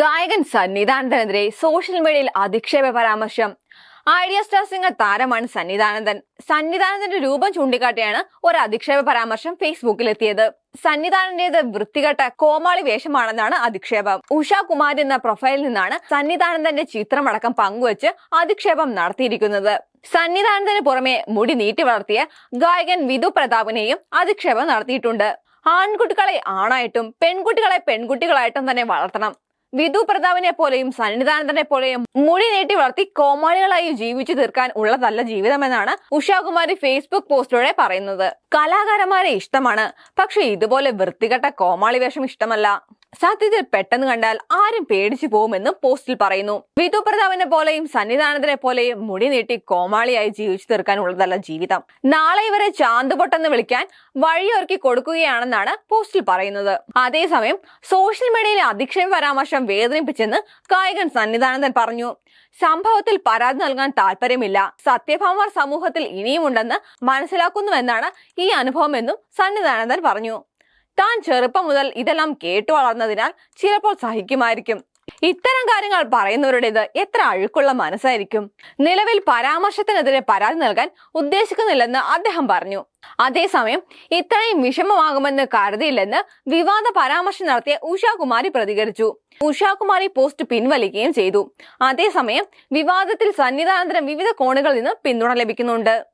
ഗായകൻ സന്നിധാനന്ദനെതിരെ സോഷ്യൽ മീഡിയയിൽ അധിക്ഷേപ പരാമർശം. ഐഡിയ സ്റ്റാർ സിംഗർ താരമാണ് സന്നിധാനന്ദൻ സന്നിധാനന്ദന്റെ രൂപം ചൂണ്ടിക്കാട്ടിയാണ് ഒരു അധിക്ഷേപ പരാമർശം ഫേസ്ബുക്കിലെത്തിയത് സന്നിധാനന്റേത് വൃത്തികെട്ട കോമാളി വേഷമാണെന്നാണ് അധിക്ഷേപം. ഉഷ കുമാർ എന്ന പ്രൊഫൈലിൽ നിന്നാണ് സന്നിധാനന്ദന്റെ ചിത്രമടക്കം പങ്കുവച്ച് അധിക്ഷേപം നടത്തിയിരിക്കുന്നത്. സന്നിധാനന്ദന് പുറമെ മുടി നീട്ടി വളർത്തിയ ഗായകൻ വിധു പ്രതാപിനെയും അധിക്ഷേപം നടത്തിയിട്ടുണ്ട്. ആൺകുട്ടികളെ ആണായിട്ടും പെൺകുട്ടികളെ പെൺകുട്ടികളായിട്ടും തന്നെ വളർത്തണം. വിധു പ്രതാപിനെ പോലെയും സന്നിധാനന്ദനെ പോലെയും മുടി നീട്ടി വളർത്തി കോമാളികളായി ജീവിച്ചു തീർക്കാൻ ഉള്ളതല്ല ജീവിതമെന്നാണ് ഉഷാകുമാരി ഫേസ്ബുക്ക് പോസ്റ്റിലൂടെ പറയുന്നത്. കലാകാരന്മാരെ ഇഷ്ടമാണ്. പക്ഷെ ഇതുപോലെ വൃത്തികെട്ട കോമാളി വേഷം ഇഷ്ടമല്ല. സത്യത്തിൽ പെട്ടെന്ന് കണ്ടാൽ ആരും പേടിച്ചു പോകുമെന്ന് പോസ്റ്റിൽ പറയുന്നു. വിധു പോലെയും സന്നിധാനത്തിനെ പോലെയും മുടി നീട്ടി കോമാളിയായി ജീവിച്ചു തീർക്കാനുള്ളതല്ല ജീവിതം. നാളെ ഇവരെ ചാന്തുപൊട്ടെന്ന് വിളിക്കാൻ വഴിയൊരുക്കി കൊടുക്കുകയാണെന്നാണ് പോസ്റ്റിൽ പറയുന്നത്. അതേസമയം സോഷ്യൽ മീഡിയയിലെ അധിക്ഷേപ പരാമർശം വേദനിപ്പിച്ചെന്ന് കായികൻ സന്നിധാനന്ദൻ പറഞ്ഞു. സംഭവത്തിൽ പരാതി നൽകാൻ താല്പര്യമില്ല. സത്യഭാമർ സമൂഹത്തിൽ ഇനിയുമുണ്ടെന്ന് മനസ്സിലാക്കുന്നുവെന്നാണ് ഈ അനുഭവമെന്നും സന്നിധാനന്ദൻ പറഞ്ഞു. താൻ ചെറുപ്പം മുതൽ ഇതെല്ലാം കേട്ടു വളർന്നതിനാൽ ചിലപ്പോൾ സഹിക്കുമായിരിക്കും. ഇത്തരം കാര്യങ്ങൾ പറയുന്നവരുടേത് എത്ര അഴുക്കുള്ള മനസ്സായിരിക്കും. നിലവിൽ പരാമർശത്തിനെതിരെ പരാതി നൽകാൻ ഉദ്ദേശിക്കുന്നില്ലെന്ന് അദ്ദേഹം പറഞ്ഞു. അതേസമയം ഇത്രയും വിഷമമാകുമെന്ന് കരുതിയില്ലെന്ന് വിവാദ പരാമർശം നടത്തിയ ഉഷാകുമാരി പ്രതികരിച്ചു. ഉഷാകുമാരി പോസ്റ്റ് പിൻവലിക്കുകയും ചെയ്തു. അതേസമയം വിവാദത്തിൽ സന്നിധാനന്തരം വിവിധ കോണുകളിൽ നിന്ന് പിന്തുണ ലഭിക്കുന്നുണ്ട്.